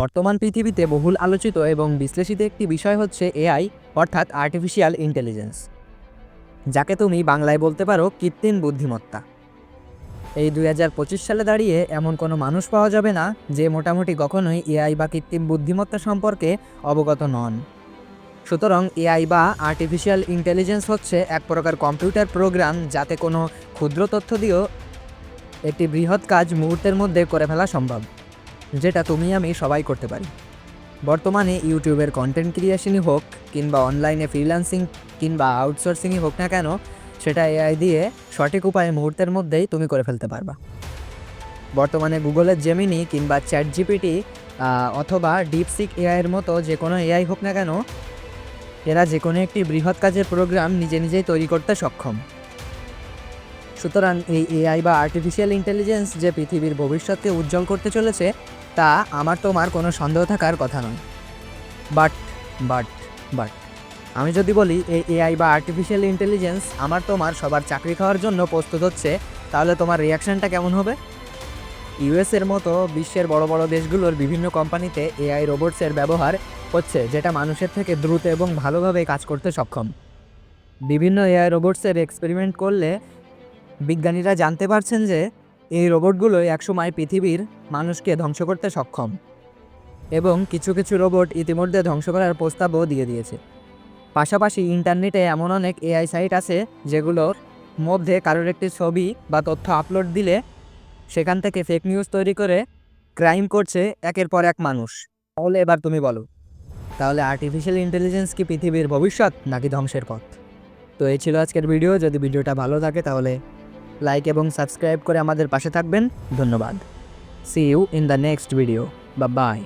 বর্তমান পৃথিবীতে বহুল আলোচিত এবং বিশ্লেষিত একটি বিষয় হচ্ছে এআই, অর্থাৎ আর্টিফিশিয়াল ইন্টেলিজেন্স যাকে তুমি বাংলায় বলতে পারো কৃত্রিম বুদ্ধিমত্তা। এই দুই হাজার পঁচিশ সালে দাঁড়িয়ে এমন কোনো মানুষ পাওয়া যাবে না যে মোটামুটি কখনোই এআই বা কৃত্রিম বুদ্ধিমত্তা সম্পর্কে অবগত নন। সুতরাং এআই বা আর্টিফিশিয়াল ইন্টেলিজেন্স হচ্ছে এক প্রকার কম্পিউটার প্রোগ্রাম যাতে কোনো ক্ষুদ্র তথ্য দিয়েও একটি বৃহৎ কাজ মুহূর্তের মধ্যে করে ফেলা সম্ভব। যেটা তুমি আমি সবাই করতে পারি। বর্তমানে ইউটিউবের কন্টেন্ট ক্রিয়েশনই হোক কিংবা অনলাইনে ফ্রিল্যান্সিং কিংবা আউটসোর্সিংই হোক না কেন, সেটা এআই দিয়ে সঠিক উপায়ে মুহূর্তের মধ্যেই তুমি করে ফেলতে পারবা। বর্তমানে গুগলের জেমিনি কিংবা চ্যাট জিপিটি অথবা ডিপসিক এআইয়ের মতো যে কোনো এআই হোক না কেন, এরা যে কোনো একটি বৃহৎ কাজের প্রোগ্রাম নিজে নিজেই তৈরি করতে সক্ষম। সুতরাং এই এআই বা আর্টিফিশিয়াল ইন্টেলিজেন্স যে পৃথিবীর ভবিষ্যৎকে উজ্জ্বল করতে চলেছে, তা আমার তোমার কোনো সন্দেহ থাকার কথা নয়। বাট বাট বাট আমি যদি বলি এই এআই বা আর্টিফিশিয়াল ইন্টেলিজেন্স আমার তোমার সবার চাকরি খাওয়ার জন্য প্রস্তুত হচ্ছে, তাহলে তোমার রিয়াকশানটা কেমন হবে? ইউএসের মতো বিশ্বের বড় বড় দেশগুলোর বিভিন্ন কোম্পানিতে এআই রোবটসের ব্যবহার হচ্ছে, যেটা মানুষের থেকে দ্রুত এবং ভালোভাবে কাজ করতে সক্ষম। বিভিন্ন এআই রোবটসের এক্সপেরিমেন্ট করলে বিজ্ঞানীরা জানতে পারছেন যে এই রোবটগুলো একসময় পৃথিবীর মানুষকে ধ্বংস করতে সক্ষম এবং কিছু কিছু রোবট ইতিমধ্যে ধ্বংস করার প্রস্তাবও দিয়ে দিয়েছে। পাশাপাশি ইন্টারনেটে এমন অনেক এআই সাইট আছে যেগুলোর মধ্যে কারোর একটি ছবি বা তথ্য আপলোড দিলে সেখান থেকে ফেক নিউজ তৈরি করে ক্রাইম করছে একের পর এক মানুষ। তাহলে এবার তুমি বলো, তাহলে আর্টিফিশিয়াল ইন্টেলিজেন্স কি পৃথিবীর ভবিষ্যৎ নাকি ধ্বংসের পথ? তো এই ছিল আজকের ভিডিও যদি ভিডিওটা ভালো থাকে তাহলে লাইক এবং সাবস্ক্রাইব করে আমাদের পাশে থাকবেন। ধন্যবাদ। See you in the next video বা বাই